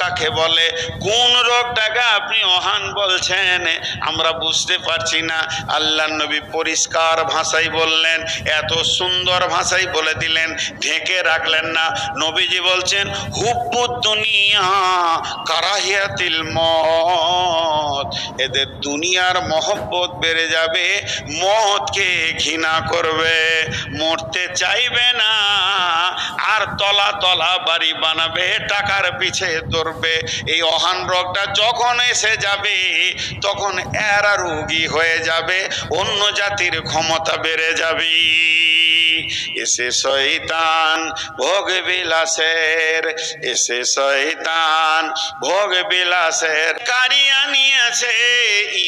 কাকে বলে? কোন রোগটাকে আপনি অহান বলছেন? আমরা বুঝতে পারছি না। আল্লাহ নবী পরিষ্কার ভাষায় বললেন, এত সুন্দর ভাষায় বলে দিলেন, ঢেকে রাখলেন না। নবীজি বলছেন হুব্বুদ দুনিয়া কারাহিয়াতিল মত। এদের দুনিয়ার মহব্বত বেড়ে যাবে, মতকে ঘৃণা করবে। মরতে চাইবে না, আর তলা তলা বাড়ি বানাবে, টাকার পিছে দৌড়বে এই অহান রোগটা যখন এসে যাবে, তখন এরা রোগী হয়ে যাবে, অন্য জাতির ক্ষমতা বেড়ে যাবে। এসে শয়তান ভোগ বিলাসের, এসে শয়তান ভোগ বিলাসের। কারিয়া নিয়েছে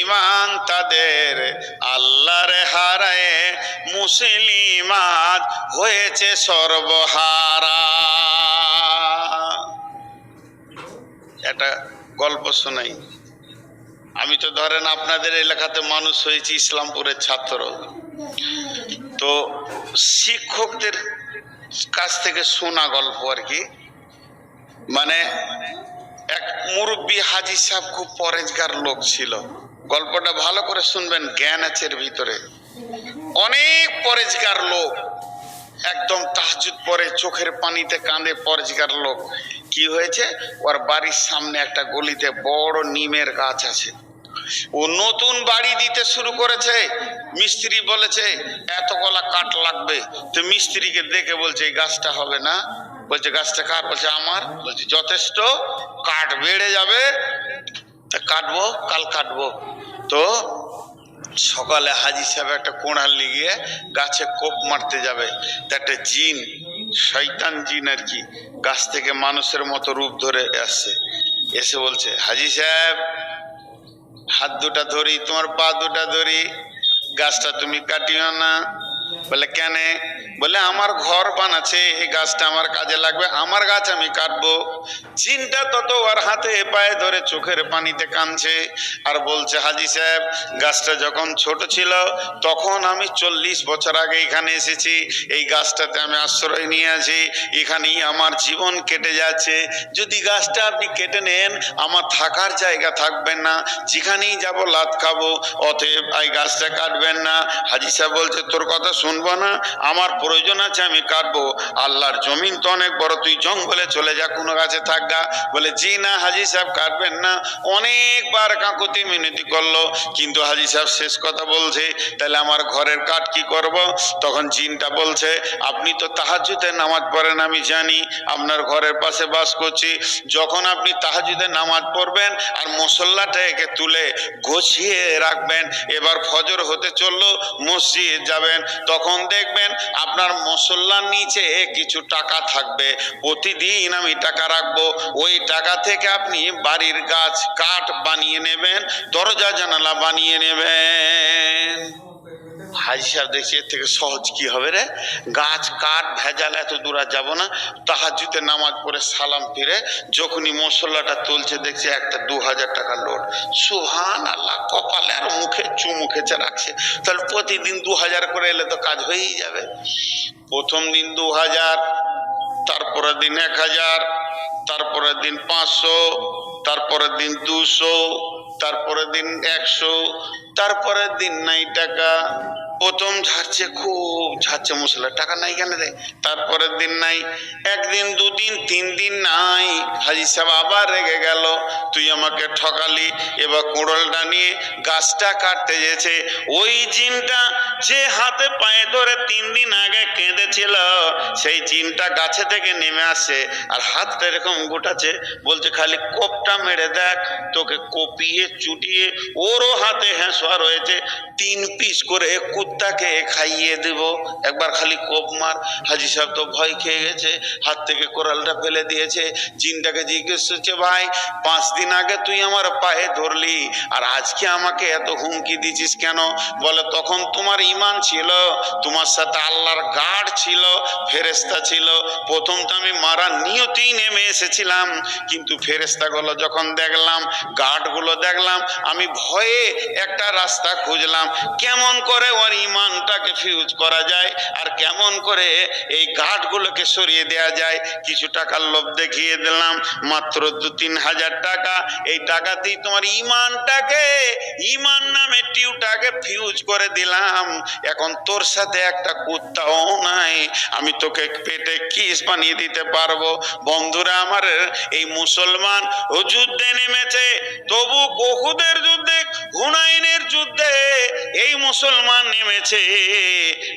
ইমান তাদের, আল্লাহর হারায় মুসলিমাত হয়েছে সর্বহারা। একটা গল্প শোনাই। আমি তো ধরেন আপনাদের এলাকাতে মানুষ হয়েছি, ইসলামপুরের ছাত্র। তো শিক্ষকদের কাছ থেকে শোনা গল্প আর কি। মানে এক মুরব্বী হাজি সাহেব খুব পরেজগার লোক ছিল। গল্পটা ভালো করে শুনবেন, জ্ঞান আছে ভিতরে। অনেক পরেজগার লোক। একদম তাহাজুদ পরে চোখের পানিতে কাঁদে পরেজগার লোক। কি হয়েছে? ওর বাড়ির সামনে একটা গলিতে বড় নিমের গাছ আছে। ও নতুন বাড়ি দিতে শুরু করেছে। মিস্ত্রি বলেছে, এত গলা কাঠ লাগবে। তো মিস্ত্রিকে দেখে বলছে, এই গাছটা হবে না। বলছে, গাছটা কার? বলছে, আমার। বলছে, যথেষ্ট। কাঠ বেড়ে যাবে। তা কাটবো, কাল কাটবো। তো সকালে হাজি সাহেব একটা কোড়াল লিগিয়ে গাছে কোপ মারতে যাবে। তা একটা জিন শৈতান জিন আর কি, গাছ থেকে মানুষের মতো রূপ ধরে আসছে। এসে বলছে, হাজি সাহেব, হাত দুটা ধরি, তোমার পা দুটা ধরি, গাছটা তুমি কাটিও না। বলে, কেন? বলে, আমার ঘর বানাচ্ছে, এই গাছটা আমার কাজে লাগবে, আমার গাছ আমি কাটবো। চিনটা তত ওর হাতে পায়ে ধরে চোখের পানিতে কানছে আর বলছে, হাজি সাহেব, গাছটা যখন ছোট ছিল, তখন আমি চল্লিশ বছর আগে এখানে এসেছি, এই গাছটাতে আমি আশ্রয় নিয়ে আছি, এখানেই আমার জীবন কেটে যাচ্ছে। যদি গাছটা আপনি কেটে নেন, আমার থাকার জায়গা থাকবে না, যেখানেই যাব লাত খাব, অতএব এই গাছটা কাটবেন না। হাজি সাহেব বলছে, তোর কথা শুনব না, আমার প্রয়োজন আছে, আমি কাটবো। আল্লাহর জমিন তো অনেক বড়, তুই জঙ্গলে চলে যা, কোনো গাছে থাকগা বলে, জি না, হাজি সাহেব, কাটবেন না। অনেকবার কাকুতি মিনতি করল, কিন্তু হাজি সাহেব শেষ কথা বলছে, তাহলে আমার ঘরের কাঠ কি করব? তখন জিনটা বলছে, আপনি তো তাহাজুদের নামাজ পড়েন, আমি জানি, আপনার ঘরের পাশে বাস করছি। যখন আপনি তাহাজুদের নামাজ পড়বেন আর মশল্লাটা একে তুলে গোছিয়ে রাখবেন, এবার ফজর হতে চলল, মসজিদ যাবেন, তখন দেখবেন আপনার মশল্লার নিচে কিছু টাকা থাকবে। প্রতিদিন আমি টাকা রাখব। ওই টাকা থেকে আপনি বাড়ির গাছ কাঠ বানিয়ে নেবেন, দরজা জানালা বানিয়ে নেবেন। হাজি সাহেব দেখছি এর থেকে সহজ কি হবে রে? গাছ কাঠ ভেজাল, এত দূর আর যাব না। তাহাজুতে নামাজ পড়ে সালাম ফিরে, যখনই মশলাটা তুলছে, দেখছি একটা দু হাজার টাকা লোড। সুহান আল্লাহ কপালে আর মুখে চুমু খেচে রাখছে তাহলে প্রতিদিন দু হাজার করে এলে তো কাজ হয়েই যাবে। প্রথম দিন দু হাজার, তারপরের দিন এক হাজার, তারপরের দিন পাঁচশো, তারপরের দিন দুশো, তারপরের দিন একশো তারপরের দিন নাই টাকা। প্রথম ঝাড়ছে, খুব ঝাড়ছে মশলা। টাকা নাই কেন রে? তারপরের দিন নাই, একদিন, দুদিন তিন দিন নাই। হাজি সাহেব আবার রেগে গেল, তুই আমাকে ঠকালি। এবার কুড়োলটা নিয়ে গাছটা কাটতে যেছে ওই জিনটা যে হাতে পায়ে ধরে তিন দিন আগে কেঁদেছিল, সেই জিনটা গাছে থেকে নেমে আসে আর হাতটা এরকম গোটাছে বলছে, খালি কোপটা মেরে দেখ, তোকে কপিয়ে চুটিয়ে ওরও হাতে হ্যাঁসোয়া রয়েছে তিন পিস করে কুত্তাকে খাইয়ে দেব। একবার খালি কোপ মার। হাজি সাহেব তো ভয় খেয়ে গেছে, হাত থেকে কোরালটা ফেলে দিয়েছে। জিনটাকে জিজ্ঞেস করছে, ভাই, পাঁচ দিন আগে তুই আমার পায়ে ধরলি, আর আজকে আমাকে এত হুমকি দিছিস কেন? বলে, তখন তোমার ইমান ছিল, তোমার সাথে আল্লাহর গার্ড ছিল ফেরেস্তা ছিল। প্রথম তো আমি মারা নিয়তেই নেমে এসেছিলাম, কিন্তু ফেরেস্তাগুলো যখন দেখলাম, গার্ডগুলো দেখলাম, আমি ভয়ে একটা রাস্তা খুঁজলাম। কেমন করে ওর ইমানটাকে ফিউজ করা যায় আর কেমন করে এই ঘাটগুলোকে সরিয়ে দেওয়া যায়। কিছু টাকার লোভ দেখিয়ে দিলাম, মাত্র দু তিন হাজার টাকা। এই টাকাতেই তোমার ইমানটাকে, ইমান নামে টিউটাকে ফিউজ করে দিলাম। এখন তোর সাথে একটা কুত্তাও নাই। আমি তোকে পেটে কিস বানিয়ে দিতে পারব। বন্ধুরা, আমার এই মুসলমান ও যুদ্ধে নেমেছে, তবু কহুদের যুদ্ধে, হুনাইনের যুদ্ধে এই মুসলমান নেমেছে।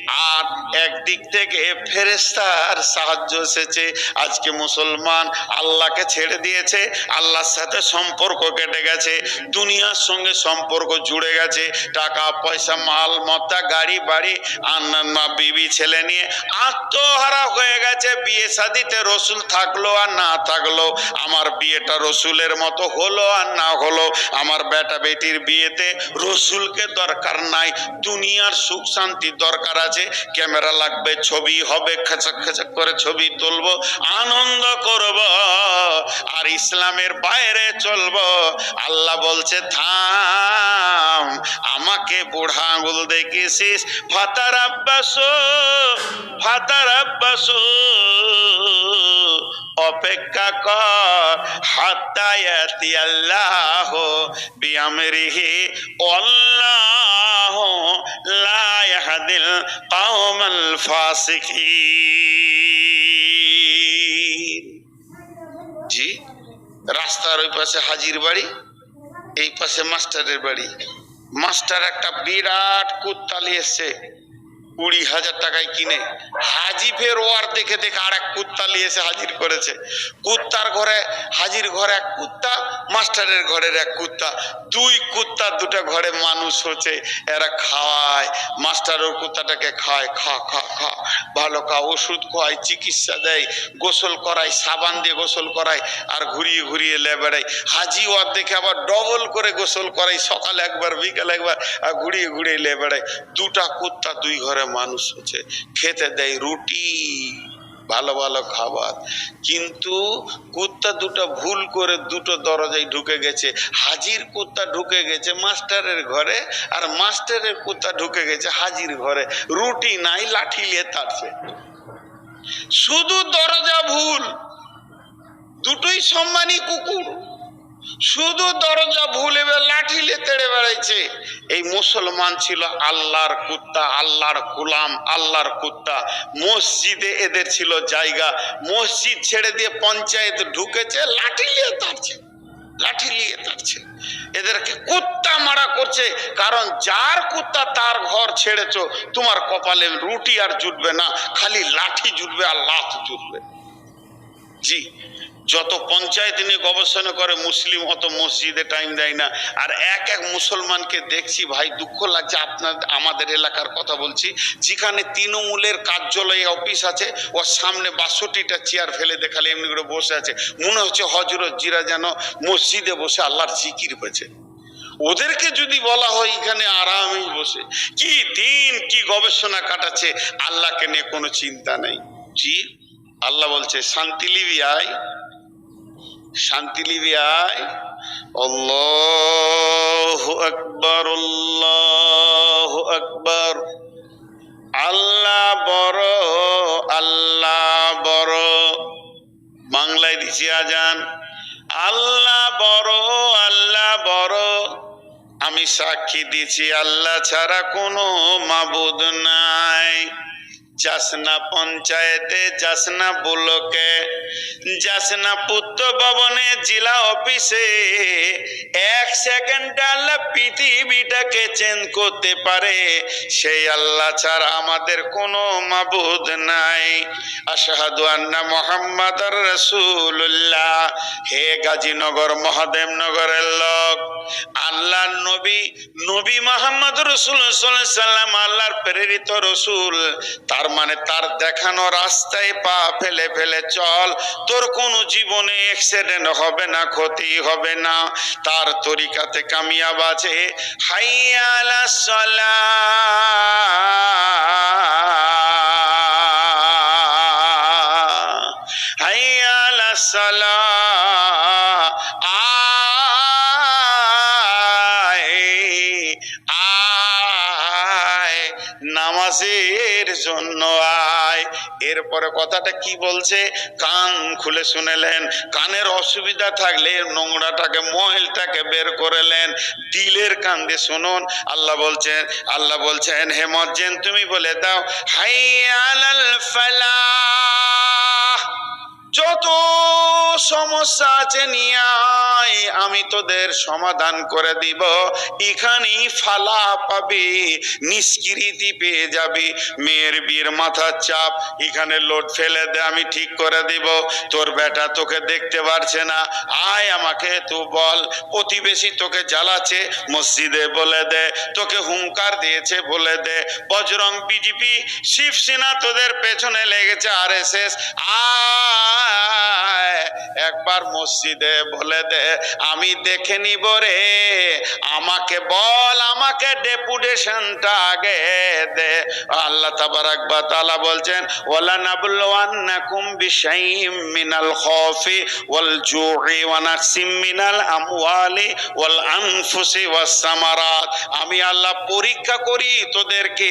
আর একদিক থেকে ফেরেস্তার সাহায্য এসেছে। আজকে মুসলমান আল্লাহকে ছেড়ে দিয়েছে, আল্লাহর সাথে সম্পর্ক কেটে গেছে, দুনিয়ার সঙ্গে সম্পর্ক জুড়ে গেছে। টাকা, পয়সা, মাল মত্তা গাড়ি, বাড়ি অন্যান্য বিবি, ছেলে নিয়ে আত্মহারা হয়ে গেছে, বিয়ে শাদিতে রসুল থাকল আর না থাকল। আমার বিয়েটা রসুলের মতো হলো আর না হলো। আমার বেটা বেটির বিয়েতে রসুলকে দরকার নাই। দুনিয়ার সুখ শান্তি দরকার আছে। ক্যামেরা লাগবে, ছবি হবে, খেচক খেচক করে ছবি তুলবো, আনন্দ করব, আর ইসলামের বাইরে চলবো। আল্লাহ বলছে, থাম আমাকে বুড়া আঙুল দেখেছিস? ফাতার আব্বাস ফাতার আব্বাস। অপেক্ষা কর হাত্তায়াতি আল্লাহ, বিআমরিহি আল্লাহ, লা ইয়াহদিল কওমাল জি, রাস্তার ওই পাশে হাজির বাড়ি, এই পাশে মাস্টারের বাড়ি। মাস্টার একটা বিরাট কুত্তালি এসছে কুড়ি হাজার টাকায় কিনে হাজি ফের ওয়ার দেখে দেখে আর এক কুত্তা নিয়ে এসে হাজির করেছে। কুত্তার ঘরে, হাজির ঘরে এক কুত্তা, মাস্টারের ঘরের এক কুত্তা। দুই কুত্তা, দুটো ঘরে মানুষ হচ্ছে, এরা খাওয়ায় মাস্টার ওর কুত্তাটাকে খায়, খা খা খা। ভালো খা, ওষুধ খাওয়ায় চিকিৎসা দেয়, গোসল করায়, সাবান দিয়ে গোসল করায়, আর ঘুরিয়ে ঘুরিয়ে লে বেড়ায়। হাজি ওয়ার দেখে আবার ডবল করে গোসল করাই সকালে একবার, বিকালে একবার, আর ঘুরিয়ে ঘুরিয়ে লে বেড়ায়। দুটা কুত্তা দুই ঘরে মানুষ হচ্ছে। খেতে দেয় রুটি, ভালো ভালো খাবার। কিন্তু কুত্তা দুটো ভুল করে দুটো দরজায় ঢুকে গেছে। হাজির কুত্তা ঢুকে গেছে মাস্টারের ঘরে আর মাস্টারের কুত্তা ঢুকে গেছে হাজির ঘরে। রুটি নাই, লাঠি নিয়ে তারছে শুধু দরজা ভুল, দুটোই সম্মানী কুকুর। শুধু দরজা ভুল লাঠি নিয়ে তেড়ে বেড়াইছে। এই মুসলমান ছিল আল্লাহর কুত্তা, আল্লাহর গোলাম, আল্লাহর কুত্তা। মসজিদে এদের ছিল জায়গা। মসজিদ ছেড়ে দিয়ে পঞ্চায়েত ঢুকেছে, লাঠি নিয়ে তাড়ছে, লাঠি নিয়ে তাড়ছে। এদেরকে কুত্তা মারা করছে, কারণ যার কুত্তা তার ঘর ছেড়েছ, তোমার কপালে রুটি আর জুটবে না, খালি লাঠি জুটবে আর লাথ জুটবে। জি। যত পঞ্চায়েত নিয়ে গবেষণা করে, মুসলিম অত মসজিদে টাইম দেয় না। আর এক এক মুসলমানকে দেখছি, ভাই, দুঃখ লাগছে, আপনার, আমাদের এলাকার কথা বলছি, যেখানে তৃণমূলের কার্যালয়ে অফিস আছে, ওর সামনে বাষট্টিটা চেয়ার ফেলে দেখালে এমনি করে বসে আছে। মনে হচ্ছে হজরত জিরা যেন মসজিদে বসে আল্লাহর জিকির হয়েছে ওদেরকে যদি বলা হয়, এখানে আরামেই বসে। কি দিন, কি গবেষণা কাটাচ্ছে, আল্লাহকে নিয়ে কোনো চিন্তা নেই। জি। আল্লাহ বলছে, শান্তি লিবি আয় শান্তি লিবি আয় আল্লাহ আকবর আল্লাহ আকবর। আল্লাহ বড় আল্লাহ বড়। বাংলায় দিছি আজান, আল্লাহ বড় আল্লাহ বড়। আমি সাক্ষী দিছি, আল্লাহ ছাড়া কোনো মাবুদ নাই। যাসনা পঞ্চায়েতে যাসনা ব্লকে। যাসনা পুত্র ভবনে জেলা অফিসে, এক সেকেন্ড আল্লাহ পৃথিবীটাকে চেঞ্জ করতে পারে। সেই আল্লাহ ছাড়া আমাদের কোনো মাবুদ নাই। আশাহাদু আন্না মোহাম্মদ রসুল্লাহ হে গাজীনগর, মহাদেবনগরের লোক আল্লাহ নবী নবী মোহাম্মদ রসুল সাল্লাম আল্লাহর প্রেরিত রসুল। তার মানে তার দেখানো রাস্তায় পা ফেলে ফেলে চল তোর কোনো জীবনে অ্যাক্সিডেন্ট হবে না, ক্ষতি হবে না। তার তরিকাতে কামিয়াব আছে। হাইয়ালা সলা হাইয়ালা সলা আয় নামাজের জন্য আয়। এরপরে কথাটা কি বলছে? কান খুলে শুনেলেন। কানের অসুবিধা থাকলে নোংরাটাকে, মহিলটাকে বের করেলেন। দিলের কান দিয়ে শুনুন। আল্লাহ বলছেন আল্লাহ বলছেন, হে মজ্জেন, তুমি বলে দাও হাই আলাল ফালাহ। যত সমস্যা আছে নিয়ে আমি তোদের সমাধান করে দিব। এখানেই ফালা পাবি, নিষ্কৃতি পেয়ে যাবি। মেয়ের বিয়ের মাথার চাপ, এখানে লোড ফেলে দে, আমি ঠিক করে দিব। তোর বেটা তোকে দেখতে পারছে না। আয় আমাকে তুই বল, প্রতিবেশী তোকে জ্বালাচ্ছে, মসজিদে বলে দে, তোকে হুঙ্কার দিয়েছে বলে দে। বজরং বিজেপি, শিবসেনা তোদের পেছনে লেগেছে আর এস এস আয়! একবার মসজিদে বলে দে, আমি দেখে নিব রে, আমাকে বল, আমাকে ডেপুটেশনটা আগে দে। আল্লাহ তাবারাক বা তাআলা বলছেন ওয়ালা নাবলুওয়ান্নাকুম বিশাইইম মিনাল খাউফি ওয়াল জু'i ওয়া নাকসিম মিনাল আমওয়ালি ওয়াল আনফুসি ওয়াস সামারাত। আমি আল্লাহ পরীক্ষা করি তোদেরকে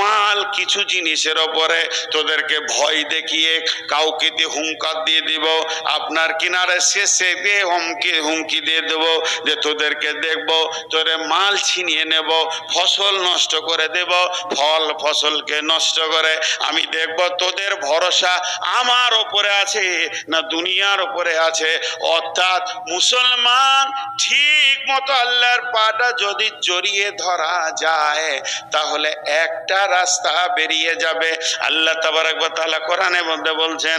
মাল কিছু জিনিসের ওপরে, তোদেরকে ভয় দেখিয়ে কাউকে দিয়ে হুঙ্কার দিয়ে দিব। আপনার কিনারে শেষে দিয়ে হুমকি হুমকি দিয়ে দেব যে তোদেরকে দেখব, তোরে মাল ছিনিয়ে নেব, ফসল নষ্ট করে দেব, ফল ফসলকে নষ্ট করে। আমি দেখব তোদের ভরসা আমার ওপরে আছে না দুনিয়ার ওপরে আছে। অর্থাৎ মুসলমান ঠিক মতো আল্লাহর পাটা যদি জড়িয়ে ধরা যায়, তাহলে একটা রাস্তা বেরিয়ে যাবে। আল্লাহ তাবারাক তাআলা কোরআনের মধ্যে বলছেন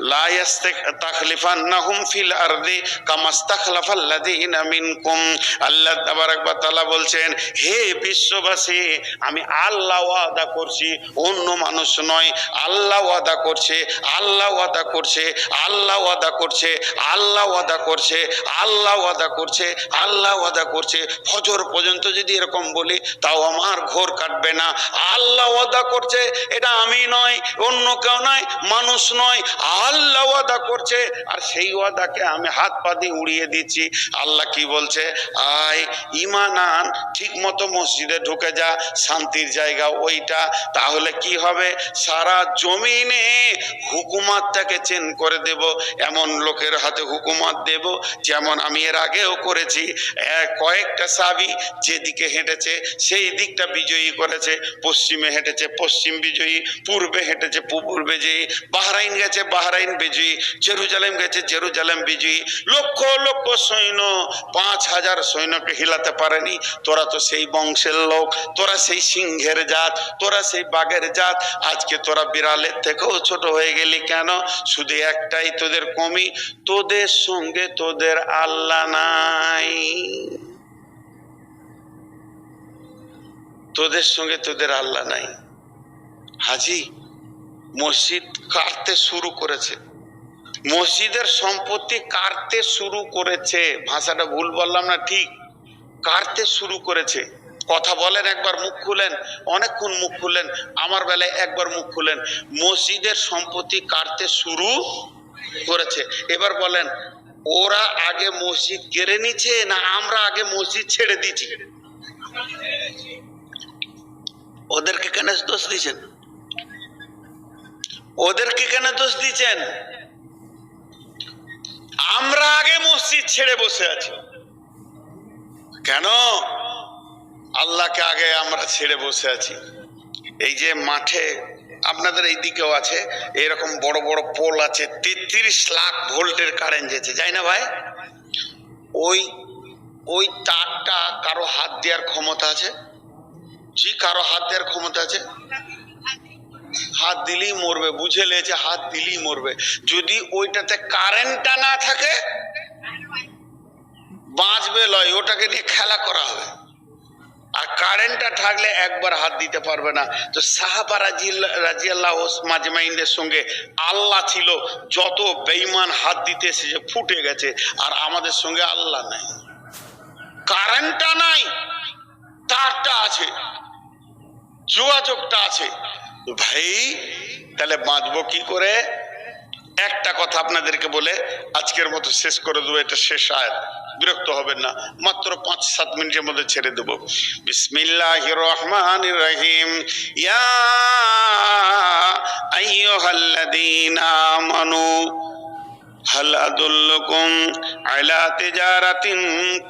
لا يستخلفنهم في الأرض كما استخلف الذين منكم আল্লাহ তাবারক ওয়া তাআলা বলছেন হে বিশ্ববাসী আমি আল্লাহ ওয়াদা করছি অন্য মানুষ নয় আল্লাহ ওয়াদা করছে আল্লাহ ওয়াদা করছে আল্লাহ ওয়াদা করছে আল্লাহ ওয়াদা করছে আল্লাহ ওয়াদা করছে আল্লাহ ওয়াদা করছে ফজর পর্যন্ত যদি এরকম বলি তাও আমার ঘোর কাটবে না আল্লাহ ওয়াদা করছে এটা আমি নয় অন্য কেউ নয় মানুষ নয় আল্লাহ ওয়াদা করছে, আর সেই ওয়াদাকে আমি হাত পা দিয়ে উড়িয়ে দিচ্ছি। আল্লাহ কি বলছে? আয় ইমান আন ঠিক মতো মসজিদে ঢুকে যা, শান্তির জায়গা ওইটা। তাহলে কি হবে? সারা জমিনে হুকুমাতটাকে চেন করে দেব। এমন লোকের হাতে হুকুমাত দেব, যেমন আমি এর আগেও করেছি। কয়েকটা সাবি যেদিকে হেঁটেছে, সেই দিকটা বিজয়ী করেছে। পশ্চিমে হেঁটেছে পশ্চিম বিজয়ী, পূর্বে হেঁটেছে পূর্ব বিজয়ী। বাহরাইন গেছে বাহরাইন বিজয়ী, জেরুজালেম গেছে জেরুজালেম বিজয়ী। লক্ষ লক্ষ সৈন্য, পাঁচ হাজার সৈন্যকে হিলাতে পারেনি। তোরা তো সেই বংশের লোক, তোরা সেই সিংহের জাত, তোরা সেই বাঘের জাত। আজকে তোরা বিড়ালের থেকেও ছোট হয়ে গেলি কেন? শুধু একটাই তোদের কমি, তোদের সঙ্গে তোদের আল্লাহ নাই। তোদের সঙ্গে তোদের আল্লাহ নাই। হাজি মসজিদ কাটতে শুরু করেছে। মসজিদের সম্পত্তি কাটতে শুরু করেছে। ভাষাটা ভুল বললাম না, ঠিক। কাটতে শুরু করেছে। কথা বলেন, একবার মুখ খুলেন। অনেকক্ষণ মুখ খুলেন আমার বেলায় একবার মুখ খুলেন। মসজিদের সম্পত্তি কাটতে শুরু করেছে। এবার বলেন, ওরা আগে মসজিদ কেড়ে নিচ্ছে না আমরা আগে মসজিদ ছেড়ে দিচ্ছি ওদেরকে কেন দোষ দিচ্ছেন ওদেরকে কেন দোষ দিচ্ছেন? আমরা আগে মসজিদ ছেড়ে বসে আছি। কেন? আল্লাহকে আগে আমরা ছেড়ে বসে আছি। এই যে মাঠে আপনাদের এই দিকেও আছে, এরকম বড় বড় পোল আছে, তেত্রিশ লাখ ভোল্টের কারেন্ট যেছে যাই না ভাই? ওই ওই তারটা কারও হাত দেওয়ার ক্ষমতা আছে? জি, কারও হাত দেওয়ার ক্ষমতা আছে? হাত দিলেই মরবে বুঝে লেছে হাত দিলেই মরবে। যদি ওইটাতে কারেন্টটা না থাকে, বাঁচবে লয়, ওটাকে নিয়ে খেলা করা হবে। আর কারেন্টটা থাকলে একবার হাত দিতে পারবে না। তো সাহাবা রাজি রাজি রাজিয়াল্লাহ মাজমাইনদের সঙ্গে আল্লাহ ছিল, যত বেইমান হাত দিতে এসেছে, ফুটে গেছে, আর আমাদের সঙ্গে আল্লাহ নাই। কারেন্টটা নাই, তারটা আছে, যোগাযোগটা আছে। ভাই, তাহলে বাঁচবো কি করে? একটা কথা আপনাদেরকে বলে, আজকের মতো শেষ করে দেবো, এটা শেষ আয়াত। বিরক্ত হবেন না, মাত্র পাঁচ সাত মিনিটের মধ্যে ছেড়ে দেবো। বিসমিল্লাহ রহমান রহিম ইয়া আইয়ো আইয়ুহাল্লাযীনা আমানু। هل أدلكم على تجارة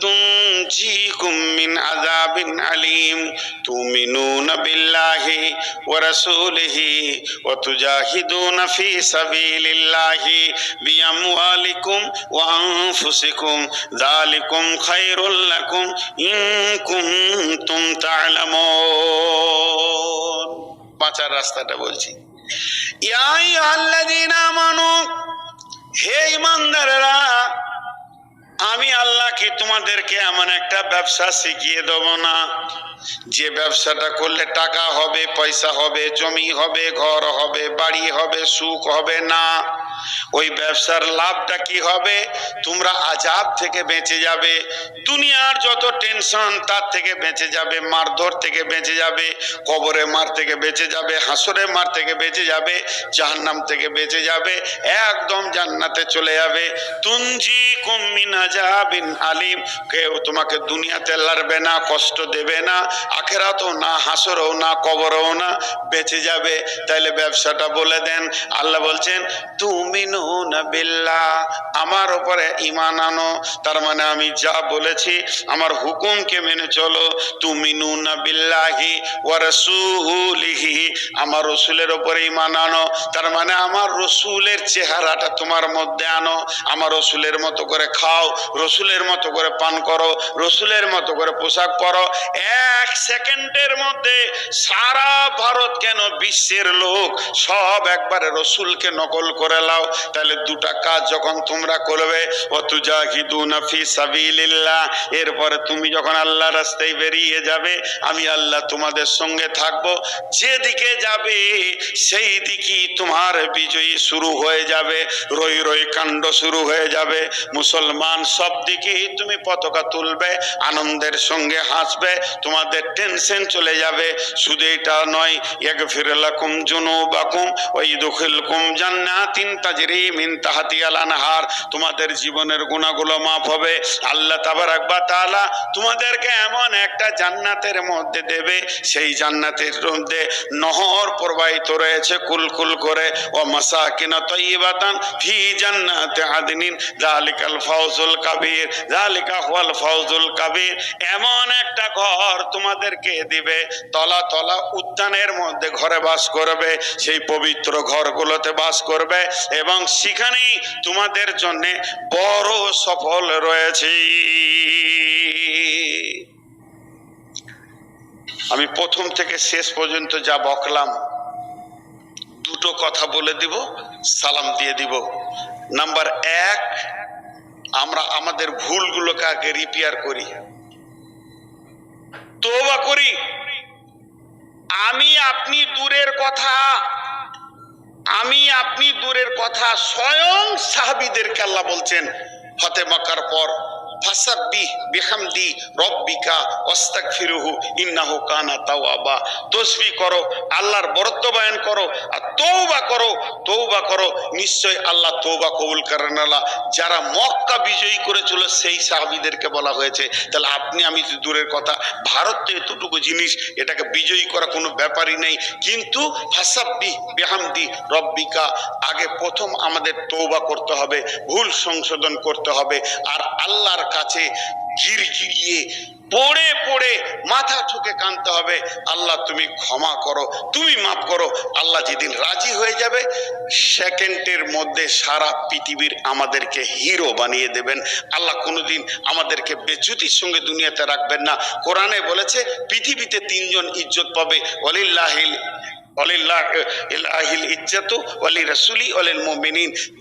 تنجيكم من عذاب عليم تؤمنون بالله ورسوله وتجاهدون في سبيل الله بأموالكم وأنفسكم ذلكم خير لكم إن كنتم تعلمون বাঁচার রাস্তাটা বলছি ইয়া আইয়ুহাল্লাযীনা আমানু হে ইমানদারেরা, আমি আল্লাহ কি তোমাদেরকে এমন একটা ব্যবসা শিখিয়ে দেব না। যে ব্যবসাটা করলে টাকা হবে, পয়সা হবে, জমি হবে, ঘর হবে, বাড়ি হবে, সুখ হবে না। ওই ব্যবসার লাভটা কি হবে? তোমরা আজাব থেকে বেঁচে যাবে। দুনিয়ার যত টেনশন তার থেকে বেঁচে যাবে, মারধর থেকে বেঁচে যাবে কবরে মার থেকে বেঁচে যাবে হাসরে মার থেকে বেঁচে যাবে, জাহান্নাম থেকে বেঁচে যাবে, একদম জান্নাতে চলে যাবে। তুঞ্জি কুমিন আজাবিন আলিম। কেউ তোমাকে দুনিয়াতে লড়বে না, কষ্ট দেবে না, আখেরাতেও না, হাসরেও না, কবরেও না, বেঁচে যাবে। তাইলে ব্যবসাটা বলে দেন। আল্লাহ বলছেন, তুমি বিল্লাহ, আমার ওপরে ইমান আনো। তার মানে আমি যা বলেছি, আমার হুকুমকে মেনে চলো। তুমি বিল্লাহি ওয়া আমার রসুলের ওপরে ইমান আনো। তার মানে আমার রসুলের চেহারাটা তোমার মধ্যে আনো। আমার রসুলের মতো করে খাও, রসুলের মতো করে পান করো, রসুলের মতো করে পোশাক পরো। এক সেকেন্ডের মধ্যে সারা ভারত কেন বিশ্বের লোক সব একবারে রসুলকে নকল করে লাও। তাহলে দুটা কাজ যখন তোমরা করবে ফি সাবিলিল্লাহ। এরপরে তুমি যখন আল্লাহ রাস্তায় বেরিয়ে যাবে, আমি আল্লাহ তোমাদের সঙ্গে থাকব। যেদিকে যাবে, সেই দিকেই তোমার বিজয়ী শুরু হয়ে যাবে, রই রই কাণ্ড শুরু হয়ে যাবে। মুসলমান সব দিকেই তুমি পতাকা তুলবে, আনন্দের সঙ্গে হাসবে, তোমাদের টেনশন চলে যাবে। শুধু এটা নয়, ইয়াগফির লাকুম জুনুবাকুম ওয়া ইদখিলকুম জান্নাতিন তাজরি মিন তাহতিহাল আনহার তোমাদের জীবনের গুণাগুলো মাফ হবে। আল্লাহ তাবারাক ওয়া তাআলা তোমাদেরকে এমন একটা জান্নাতের মধ্যে দেবে, সেই জান্নাতের মধ্যে নহর প্রবাহিত রয়েছে কুলকুল করে। ও মাসাকিন তৈবাতান ফি জান্নাতে আদনিন জালিকাল ফাউজুল কাবীর জালিকা হুয়াল ফাউজুল কাবীর। এমন একটা ঘর তোমাদেরকে দিবে, তলা তলা উদ্যানের মধ্যে ঘরে বাস করবে, সেই পবিত্র ঘরগুলোতে বাস করবে। এবং সেখানেই তোমাদের জন্য বড় সফল রয়েছে। আমি প্রথম থেকে শেষ পর্যন্ত যা বকলাম, দুটো কথা বলে দিব, সালাম দিয়ে দিব। নাম্বার এক, আমরা আমাদের ভুলগুলোকে আগে রিপেয়ার করি। তোবা করি। আমি আপনি দূরের কথা আমি আপনি দূরের কথা স্বয়ং সাহাবিদেরকে আল্লাহ বলছেন ফতে মক্কার পর। ফাসাব্বিহ বিহামদি রব্বিকা ওয়াস্তাগফিরুহু ইন্নাহু কানা তাওয়াবা। তসবিহ করো, আল্লাহর বরত্ব বয়ান করো আর তওবা করো তওবা করো, নিশ্চয় আল্লাহ তওবা কবুল করেন আল্লাহ। যারা মক্কা বিজয়ী করেছিল, সেই সাহাবীদেরকে বলা হয়েছে, তাহলে আপনি আমি দূরের কথা, ভারত তো এতটুকু জিনিস, এটাকে বিজয়ী করা কোনো ব্যাপারই নেই। কিন্তু ফাসাব্বিহ বিহামদি রব্বিকা, আগে প্রথম আমাদের তওবা করতে হবে, ভুল সংশোধন করতে হবে। আর আল্লাহর কাছে গিরগিরিয়ে পড়ে পড়ে মাথা ঠুকে কানতে হবে। আল্লাহ, তুমি ক্ষমা করো, তুমি মাফ করো। আল্লাহ যেদিন রাজি হয়ে যাবে, সেকেন্ডের মধ্যে সারা পৃথিবীর আমাদেরকে হিরো বানিয়ে দেবেন। আল্লাহ কোনোদিন আমাদেরকে বেচ্যুতির সঙ্গে দুনিয়াতে রাখবেন না। কোরআনে বলেছে, পৃথিবীতে তিনজন ইজ্জত পাবে। অলিল্লাহিল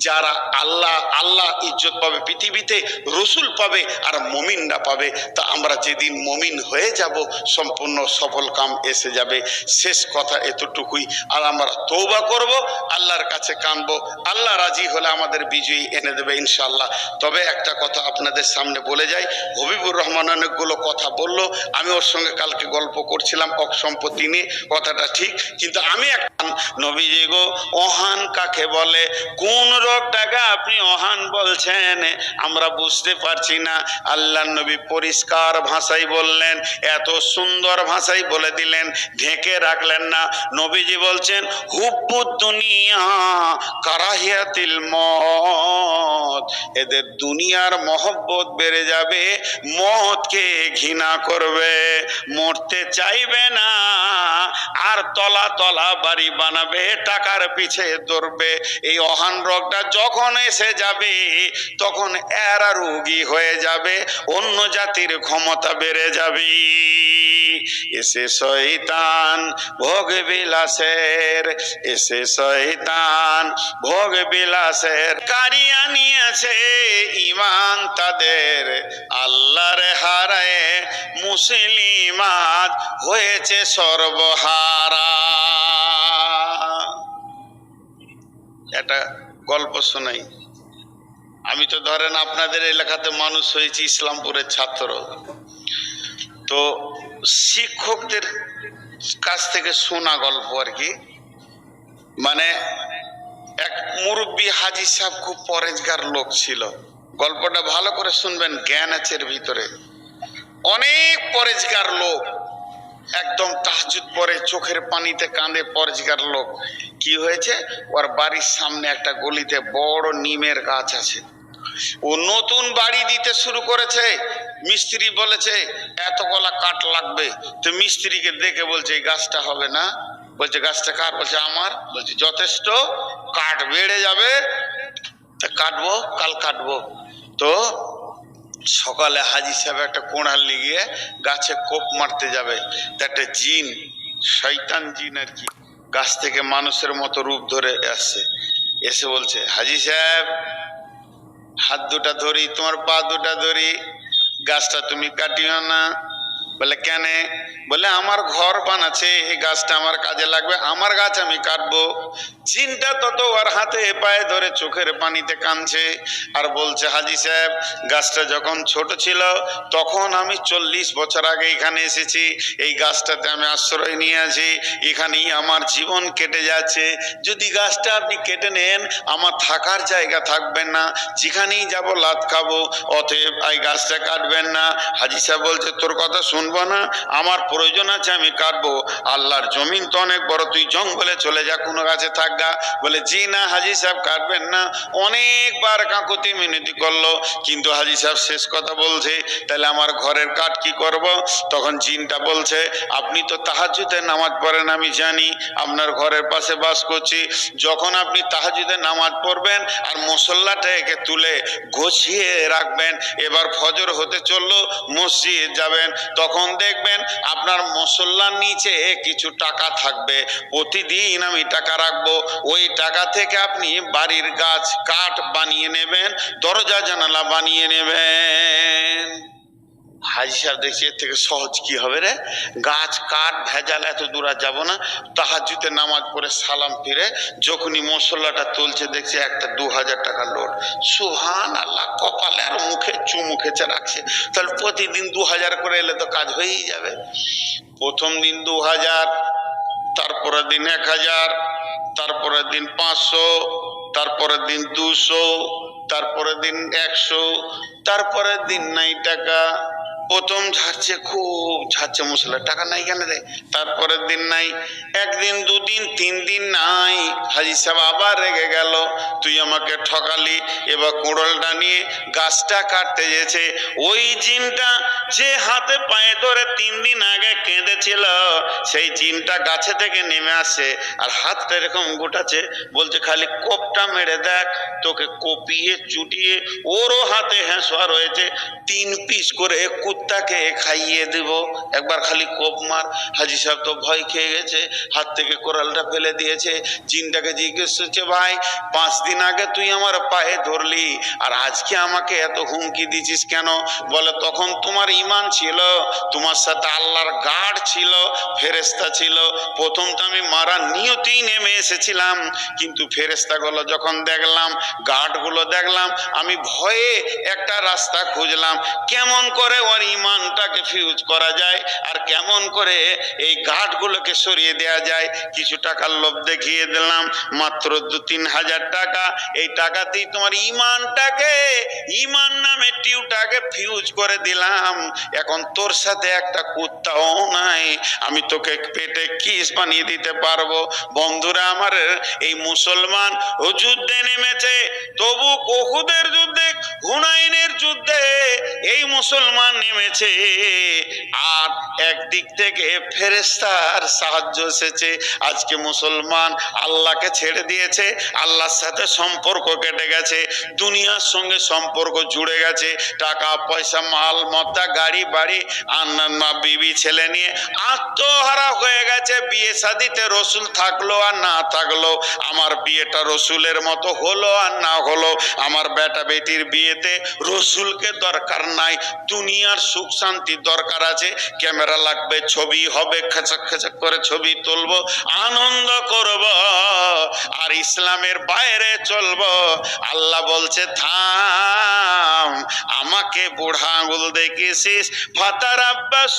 যারা আল্লাহ আল্লাহ ইজ্জত পাবে পৃথিবীতে, রসুল পাবে আর মমিনরা পাবে। তা আমরা যেদিন মমিন হয়ে যাব, সম্পূর্ণ সফল কাম এসে যাবে। শেষ কথা এতটুকুই। আর আমরা তৌবা করব, আল্লাহর কাছে কানবো। আল্লাহ রাজি হলে আমাদের বিজয়ী এনে দেবে ইনশাল্লাহ তবে একটা কথা আপনাদের সামনে বলে যাই। হবিবুর রহমান অনেকগুলো কথা বলল। আমি ওর সঙ্গে কালকে গল্প করছিলাম অক সম্পত্তি নিয়ে। কথাটা ঠিক। কিন্তু তো আমি একটা নবীজি গো, অহান কাকে বলে? কোন রোগটাকে আপনি অহান বলছেন? আমরা বুঝতে পারছি না। আল্লাহ নবী পরিষ্কার ভাষায় বললেন, এত সুন্দর ভাষায় বলে দিলেন, ঢেকে রাখলেন না। নবীজি বলছেন হুব্বুদ দুনিয়া কারাহিয়াতিল মত। এদের দুনিয়ার মহব্বত বেড়ে যাবে, মতকে ঘৃণা করবে, মরতে চাইবে না। আর তলা তলা বাড়ি বানাবে, টাকার পিছে দৌড়বে। এই অহান রোগটা যখন এসে যাবে, তখন এরা রোগী হয়ে যাবে, অন্য জাতির ক্ষমতা বেড়ে যাবে। এসে শয়তান ভোগ বিলাসের, এসে শয়তান ভোগ বিলাসের। কারিয়া নিয়েছে ইমান তাদের, আল্লাহর হারায় মুসলিমাত হয়েছে সর্বহারা। একটা গল্প শোনাই। আমি তো ধরেন আপনাদের এলাকাতে মানুষ হয়েছি, ইসলামপুরের ছাত্র। তো শিক্ষকদের কাছ থেকে শোনা গল্প আর কি। মানে এক মুরব্বী হাজি সাহেব খুব পরেজগার লোক ছিল। গল্পটা ভালো করে শুনবেন, জ্ঞান আছে এর ভিতরে। অনেক পরেজগার লোক, একদম তাহাজুদ পরে চোখের পানিতে কাঁদে পরেজগার লোক। কি হয়েছে? ওর বাড়ির সামনে একটা গলিতে বড় নিমের গাছ আছে। ও নতুন বাড়ি দিতে শুরু করেছে। মিস্ত্রি বলেছে, এত কলা কাঠ লাগবে। তো মিস্ত্রিকে দেখে বলছে, এই গাছটা হবে না। বলছে, গাছটা কার বলছে, আমার। বলছে, যথেষ্ট, কাঠ বেড়ে যাবে। কাটবো, কাল কাটবো। তো সকালে হাজি সাহেব একটা কোড়াল লিগিয়ে গাছে কোপ মারতে যাবে। তা একটা জিন, শয়তান জিন আর কি, গাছ থেকে মানুষের মতো রূপ ধরে আসছে। এসে বলছে হাজি সাহেব, হাত দুটা ধরি, তোমার পা দুটা ধরি। গাছটা তুমি কাটিও না। বলে, কেন? বলে, আমার ঘর বানাচ্ছে, এই গাছটা আমার কাজে লাগবে, আমার গাছ আমি কাটবো। চিন্তা তত ওর হাতে পায়ে ধরে চোখের পানিতে কানছে আর বলছে, হাজি সাহেব, গাছটা যখন ছোট ছিল, তখন আমি চল্লিশ বছর আগে এখানে এসেছি, এই গাছটাতে আমি আশ্রয় নিয়ে আছি, এখানেই আমার জীবন কেটে যাচ্ছে। যদি গাছটা আপনি কেটে নেন, আমার থাকার জায়গা থাকবেন না, যেখানেই যাব লাত খাব, অতএব এই গাছটা কাটবেন না। হাজি সাহেব বলছে, তোর কথা শুনব না, আমার প্রয়োজন আছে, আমি কাটবো। আল্লাহর জমিন তো অনেক বড়, তুই জঙ্গলে চলে যা, কোনো গাছে থাকগা বলে, জি না, হাজি সাহেব, কাটবেন না। অনেকবার কাকুতি মিনতি করল, কিন্তু হাজি সাহেব শেষ কথা বলছে, তাহলে আমার ঘরের কাঠ কি করব? তখন জিনটা বলছে, আপনি তো তাহাজুদে নামাজ পড়েন, আমি জানি, আপনার ঘরের পাশে বাস করছি। যখন আপনি তাহাজুদে নামাজ পড়বেন আর মশল্লাটা একে তুলে গোছিয়ে রাখবেন, এবার ফজর হতে চলল, মসজিদ যাবেন, তখন দেখবেন আপনার মশল্লার নিচে কিছু টাকা থাকবে, প্রতিদিন আমি টাকা রাখব, ওই টাকা থেকে আপনি বাড়ির গাছ কাঠ বানিয়ে নেবেন, দরজা জানালা বানিয়ে নেবেন। হাজি সাহেব দেখছি এর থেকে সহজ কি হবে রে? গাছ কাঠ, ভেজাল, এত দূর আর যাব না। তাহাজুতে নামাজ পড়ে সালাম ফিরে, যখনই মশলাটা তুলছে, দেখছি একটা দু হাজার টাকা লোড সুহান আল্লাহ কপালে আর মুখে চুমু খেচে রাখছে তাহলে প্রতিদিন দু হাজার করে এলে তো কাজ হয়েই যাবে। প্রথম দিন দু হাজার, তারপরের দিন এক হাজার, তারপরের দিন পাঁচশো, তারপরের দিন দুশো, তারপরের দিন একশো, তারপরের দিন নাই টাকা। প্রথম ঝাড়ছে, খুব ঝাড়ছে মশলা। টাকা নাই কেন রে? তারপরের দিন নাই, একদিন, দুদিন তিন দিন নাই। হাজি সাহেব আবার রেগে গেল, তুই আমাকে ঠকালি, এবার কুড়লটা নিয়ে গাছটা কাটতে যেছে ওই জিনটা যে হাতে পায়ে ধরে তিন দিন আগে কেঁদেছিল, সেই জিনটা গাছে থেকে নেমে আসে আর হাতটা এরকম গোটাচ্ছে, বলছে, খালি কোপটা মেরে দেখ, তোকে কপিয়ে চুটিয়ে ওরও হাতে হ্যাঁসোয়া রয়েছে, তিন পিস করে কুত্তাকে খাইয়ে দেব। একবার খালি কোপ মার। হাজি সাহেব তো ভয় খেয়ে গেছে। হাত থেকে কোরালটা ফেলে দিয়েছে। জিনটাকে জিজ্ঞেস করছে, ভাই, পাঁচ দিন আগে তুই আমার পায়ে ধরলি। আর আজকে আমাকে এত হুমকি দিছিস কেন? বলে, তখন তোমার ইমান ছিল। তোমার সাথে আল্লাহর গার্ড ছিল ফেরেস্তা ছিল। প্রথম তো আমি মারা নিয়তেই নেমে এসেছিলাম। কিন্তু ফেরেস্তাগুলো যখন দেখলাম, গার্ডগুলো দেখলাম, আমি ভয়ে একটা রাস্তা খুঁজলাম। কেমন করে তোমার ইমানটাকে ফিউজ করা যায় আর কেমন করে এই ঘাটগুলোকে সরিয়ে দেওয়া যায়। কিছু টাকার লোভ দেখিয়ে দিলাম, মাত্র দু তিন হাজার টাকা। এই টাকাতেই তোমার ইমানটাকে, ইমান নামে টিউটাকে ফিউজ করে দিলাম। এখন তোর সাথে একটা কুত্তাও নাই। আমি তোকে পেটে কিস বানিয়ে দিতে পারব। বন্ধুরা আমার, এই মুসলমান ও যুদ্ধে নেমেছে, তবু কহুদের যুদ্ধে, হুনাইনের যুদ্ধে এই মুসলমান নেমেছে। আর একদিক থেকে ফেরেস্তার সাহায্য এসেছে। আজকে মুসলমান আল্লাহকে ছেড়ে দিয়েছে, আল্লাহর সাথে সম্পর্ক কেটে গেছে, দুনিয়ার সঙ্গে সম্পর্ক জুড়ে গেছে। টাকা, পয়সা, মাল মত্তা গাড়ি, বাড়ি অন্যান্য বিবি, ছেলে নিয়ে আত্মহারা হয়ে গেছে। বিয়ে শাদিতে রসুল থাকল আর না থাকল। আমার বিয়েটা রসুলের মতো হলো আর না হলো। আমার বেটা বেটির বিয়েতে রসুলকে দরকার নাই। দুনিয়ার সুখ শান্তি দরকার আছে। ক্যামেরা লাগবে, ছবি হবে, খেচাক খেচাক করে ছবি তুলব, আনন্দ করব, আর ইসলামের বাইরে চলব। আল্লাহ বলছে, থাম, আমাকে বুড়া আঙুল দেখিয়েছিস, ফাতার আব্বাস